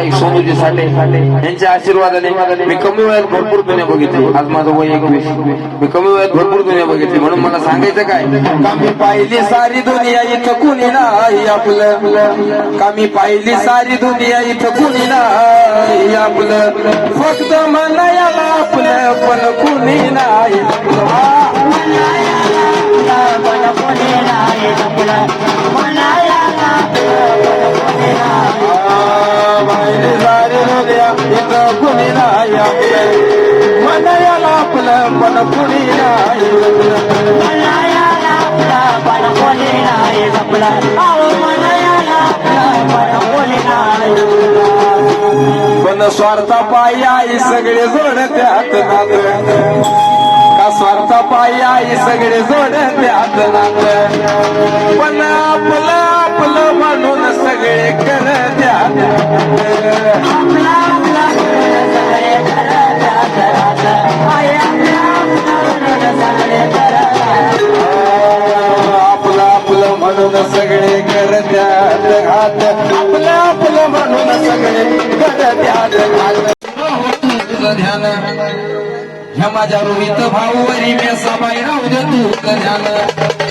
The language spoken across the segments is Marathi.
नाईक सोनूजी साठे यांच्या आशीर्वादाने मी कमी वयात भरपूर दुनिया बघितली. आज माझं वय एकवीस. मी कमी वयात भरपूर दुनिया बघितली. म्हणून मला सांगायचं काय? कमी पाहिली सारी दुनिया इथं कुणी नाही आपलं. का मी पाहिली सारी दुनिया इथं कुणी नाही आपलं. फक्त म्हणायला आपलं पण कुणी नाही आपलं पण कुणी नाही आपलं पण स्वार्था पायी आई सगळे जोडत्यात नात का स्वार्था पायी आई सगळे जोडत्यात नात पण आपलं आपलं म्हणून सगळे करत्यात. ध्यान. ह्या माझ्या रोहित भाऊ वरी मी सबाई राहू दे तुझं ध्यान.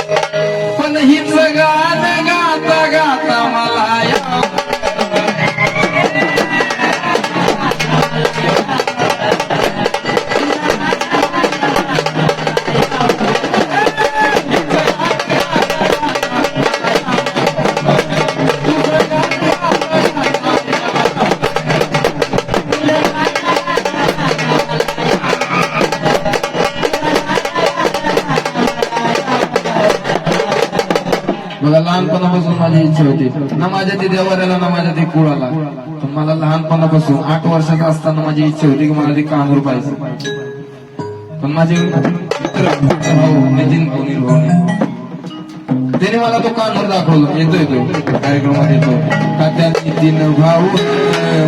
माझ्या ते देवाऱ्याला ना माझ्या ते कुळाला पण मला लहानपणापासून आठ वर्षाचा असताना माझी इच्छा होती की मला ते कानूर पाहिजे. पण माझे मित्र भाऊ नितीन भाऊ निर्भावने त्याने मला तो कानूर दाखवला. येतोय तो. कार्यक्रमात येतो का त्या नितीन भाऊ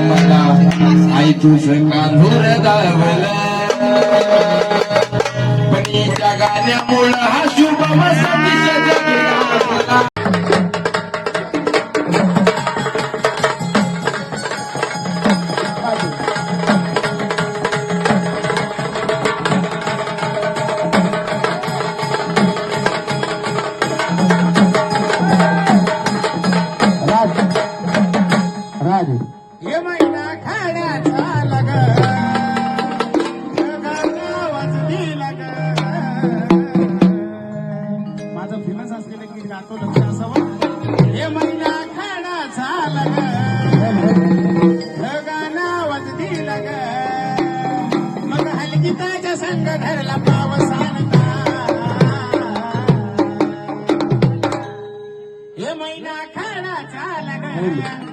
मला आई तुझं कानूर दाखवलं पण गाण्यामुळं हा शुभ ये महिना खाण्याचा लग. माझं फेमस असलेलं गीत गातो लक्ष असावं हे महिना खाण्याचा लग. मग हलकी ताच्या संग धरला पावसानता हे महिना खाण्याचा लग.